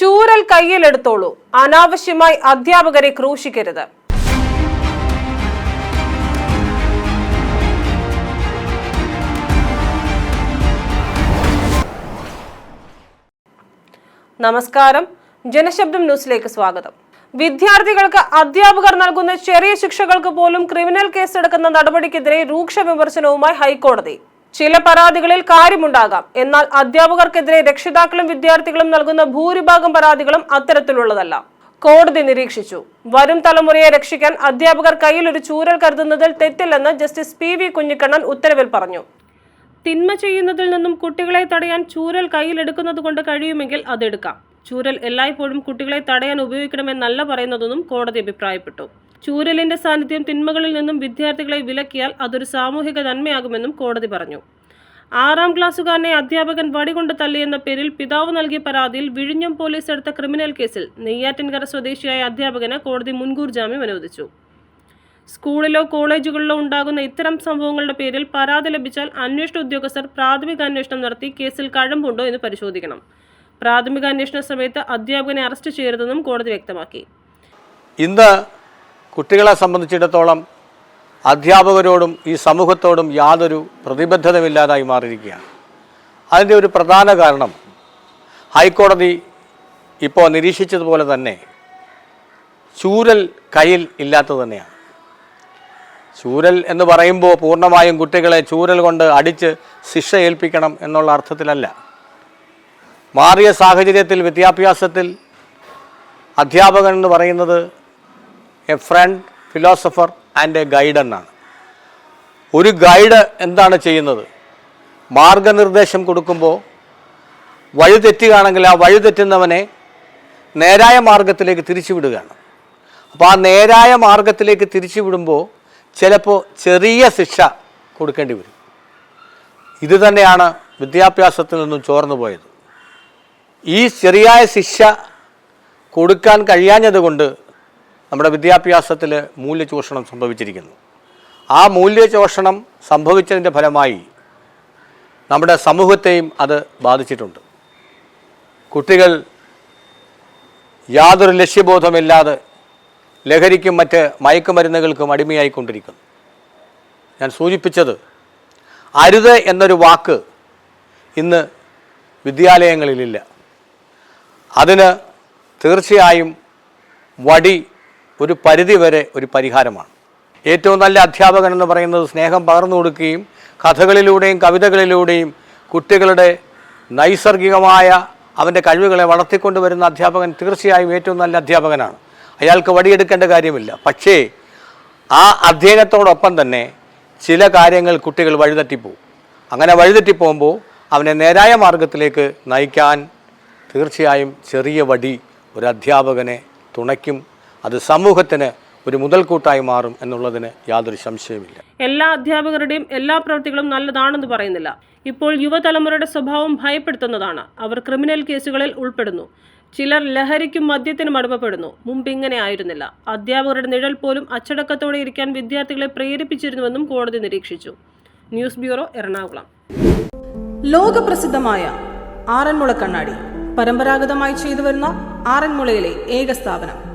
ചൂരൽ കയ്യിലെടുത്തോളൂ. അനാവശ്യമായി അധ്യാപകരെ ക്രൂശിക്കരുത്. നമസ്കാരം. ജനശബ്ദം ന്യൂസിലേക്ക് സ്വാഗതം. വിദ്യാർത്ഥികൾക്ക് അധ്യാപകർ നൽകുന്ന ചെറിയ ശിക്ഷകൾക്ക് പോലും ക്രിമിനൽ കേസെടുക്കുന്ന നടപടിക്കെതിരെ രൂക്ഷ വിമർശനവുമായി ഹൈക്കോടതി. ചില പരാതികളിൽ കാര്യമുണ്ടാകാം. എന്നാൽ അധ്യാപകർക്കെതിരെ രക്ഷിതാക്കളും വിദ്യാർത്ഥികളും നൽകുന്ന ഭൂരിഭാഗം പരാതികളും അത്തരത്തിലുള്ളതല്ല. കോടതി നിരീക്ഷിച്ചു. വരും തലമുറയെ രക്ഷിക്കാൻ അധ്യാപകർ കയ്യിൽ ഒരു ചൂരൽ കരുതുന്നതിൽ തെറ്റില്ലെന്ന് ജസ്റ്റിസ് പി വി കുഞ്ഞിക്കണ്ണൻ ഉത്തരവിൽ പറഞ്ഞു. തിന്മ ചെയ്യുന്നതിൽ നിന്നും കുട്ടികളെ തടയാൻ ചൂരൽ കയ്യിലെടുക്കുന്നത് കൊണ്ട് കഴിയുമെങ്കിൽ അതെടുക്കാം. ചൂരൽ എല്ലായ്പ്പോഴും കുട്ടികളെ തടയാൻ ഉപയോഗിക്കണമെന്നല്ല പറയുന്നതെന്നും കോടതി അഭിപ്രായപ്പെട്ടു. ചൂരലിന്റെ സാന്നിധ്യം തിന്മകളിൽ നിന്നും വിദ്യാർത്ഥികളെ വിലക്കിയാൽ അതൊരു സാമൂഹിക നന്മയാകുമെന്നും കോടതി പറഞ്ഞു. ആറാം ക്ലാസ്സുകാരനെ അധ്യാപകൻ വടികൊണ്ട് തള്ളിയെന്ന പേരിൽ പിതാവ് നൽകിയ പരാതിയിൽ വിഴിഞ്ഞം പോലീസ് എടുത്ത ക്രിമിനൽ കേസിൽ നെയ്യാറ്റിൻകര സ്വദേശിയായ അധ്യാപകന് കോടതി മുൻകൂർ ജാമ്യം അനുവദിച്ചു. സ്കൂളിലോ കോളേജുകളിലോ ഉണ്ടാകുന്ന ഇത്തരം സംഭവങ്ങളുടെ പേരിൽ പരാതി ലഭിച്ചാൽ അന്വേഷണ ഉദ്യോഗസ്ഥർ പ്രാഥമിക അന്വേഷണം നടത്തി കേസിൽ കഴമ്പുണ്ടോ എന്ന് പരിശോധിക്കണം. പ്രാഥമിക അന്വേഷണ സമയത്ത് അധ്യാപകനെ അറസ്റ്റ് ചെയ്യരുതെന്നും കോടതി വ്യക്തമാക്കി. ഇന്ന് കുട്ടികളെ സംബന്ധിച്ചിടത്തോളം അധ്യാപകരോടും ഈ സമൂഹത്തോടും യാതൊരു പ്രതിബദ്ധതമില്ലാതായി മാറിയിരിക്കുകയാണ്. അതിന്റെ ഒരു പ്രധാന കാരണം ഹൈക്കോടതി ഇപ്പോൾ നിരീക്ഷിച്ചതുപോലെ തന്നെ ചൂരൽ കയ്യിൽ ഇല്ലാത്തത് തന്നെയാണ്. ചൂരൽ എന്ന് പറയുമ്പോൾ പൂർണമായും കുട്ടികളെ ചൂരൽ കൊണ്ട് അടിച്ച് ശിക്ഷ ഏൽപ്പിക്കണം എന്നുള്ള അർത്ഥത്തിലല്ല. മാറിയ സാഹചര്യത്തിൽ വിദ്യാഭ്യാസത്തിൽ അധ്യാപകൻ എന്ന് പറയുന്നത് a friend philosopher and a guide എന്നാണ്. ഒരു ഗൈഡ് എന്താണ് ചെയ്യുന്നത്? മാർഗനിർദ്ദേശം കൊടുക്കുമ്പോൾ വഴി തെറ്റുകയാണെങ്കിൽ ആ വഴി തെറ്റുന്നവനെ നേരായ മാർഗത്തിലേക്ക് തിരിച്ചുവിടുകയാണ്. അപ്പോൾ ആ നേരായ മാർഗത്തിലേക്ക് തിരിച്ചുവിടുമ്പോൾ ചിലപ്പോൾ ചെറിയ ശിക്ഷ കൊടുക്കേണ്ടി വരും. ഇത് തന്നെയാണ് വിദ്യാഭ്യാസത്തിൽ നിന്നും ചോർന്നു പോയത്. ഈ ചെറിയ ശിക്ഷ കൊടുക്കാൻ കഴിയാഞ്ഞതുകൊണ്ട് നമ്മുടെ വിദ്യാഭ്യാസത്തിൽ മൂല്യചൂഷണം സംഭവിച്ചിരിക്കുന്നു. ആ മൂല്യചോഷണം സംഭവിച്ചതിന്റെ ഫലമായി നമ്മുടെ സമൂഹത്തെയും അത് ബാധിച്ചിട്ടുണ്ട്. കുട്ടികൾ യാതൊരു ലക്ഷ്യബോധമില്ലാതെ ലഹരിക്കും മറ്റ് മയക്കുമരുന്നുകൾക്കും അടിമയായിക്കൊണ്ടിരിക്കുന്നു. ഞാൻ സൂചിപ്പിച്ചത് അരുത് എന്നൊരു വാക്ക് ഇന്ന് വിദ്യാലയങ്ങളിലില്ല. അതിന് തീർച്ചയായും വടി ഒരു പരിധി വരെ ഒരു പരിഹാരമാണ്. ഏറ്റവും നല്ല അധ്യാപകൻ എന്ന് പറയുന്നത് സ്നേഹം പകർന്നു കൊടുക്കുകയും കഥകളിലൂടെയും കവിതകളിലൂടെയും കുട്ടികളുടെ നൈസർഗികമായ അവന്റെ കഴിവുകളെ വളർത്തിക്കൊണ്ടുവരുന്ന അധ്യാപകൻ തീർച്ചയായും ഏറ്റവും നല്ല അധ്യാപകനാണ്. അയാൾക്ക് വടിയെടുക്കേണ്ട കാര്യമില്ല. പക്ഷേ ആ അധ്യയനത്തോടൊപ്പം തന്നെ ചില കാര്യങ്ങൾ കുട്ടികൾ വഴിതെറ്റിപ്പോവും അങ്ങനെ വഴിതെറ്റിപ്പോകുമ്പോൾ അവനെ നേരായ മാർഗത്തിലേക്ക് നയിക്കാൻ തീർച്ചയായും ചെറിയ വടി ഒരു അധ്യാപകനെ തുണയ്ക്കും അത് സമൂഹത്തിന് ഒരു മുതൽക്കൂട്ടായി മാറും എന്നുള്ളതിന് യാതൊരു സംശയവുമില്ല. എല്ലാ അധ്യാപകരുടെയും എല്ലാ പ്രവൃത്തികളും നല്ലതാണെന്ന് പറയുന്നില്ല. ഇപ്പോൾ യുവതലമുറയുടെ സ്വഭാവം ഭയപ്പെടുത്തുന്നതാണ്. അവർ ക്രിമിനൽ കേസുകളിൽ ഉൾപ്പെടുന്നു. ചിലർ ലഹരിക്കും മദ്യത്തിനും അടിമപ്പെടുന്നു മുമ്പ് ഇങ്ങനെ ആയിരുന്നില്ല. അധ്യാപകരുടെ നിഴൽ പോലും അച്ചടക്കത്തോടെ ഇരിക്കാൻ വിദ്യാർത്ഥികളെ പ്രേരിപ്പിച്ചിരുന്നുവെന്നും കോടതി നിരീക്ഷിച്ചു. News bureau Ernakulam. ലോകപ്രസിദ്ധമായ ആറന്മുള കണ്ണാടി. പരമ്പരാഗതമായി ചെയ്തു വരുന്ന ആറന്മുളയിലെ ഏക സ്ഥാപനം.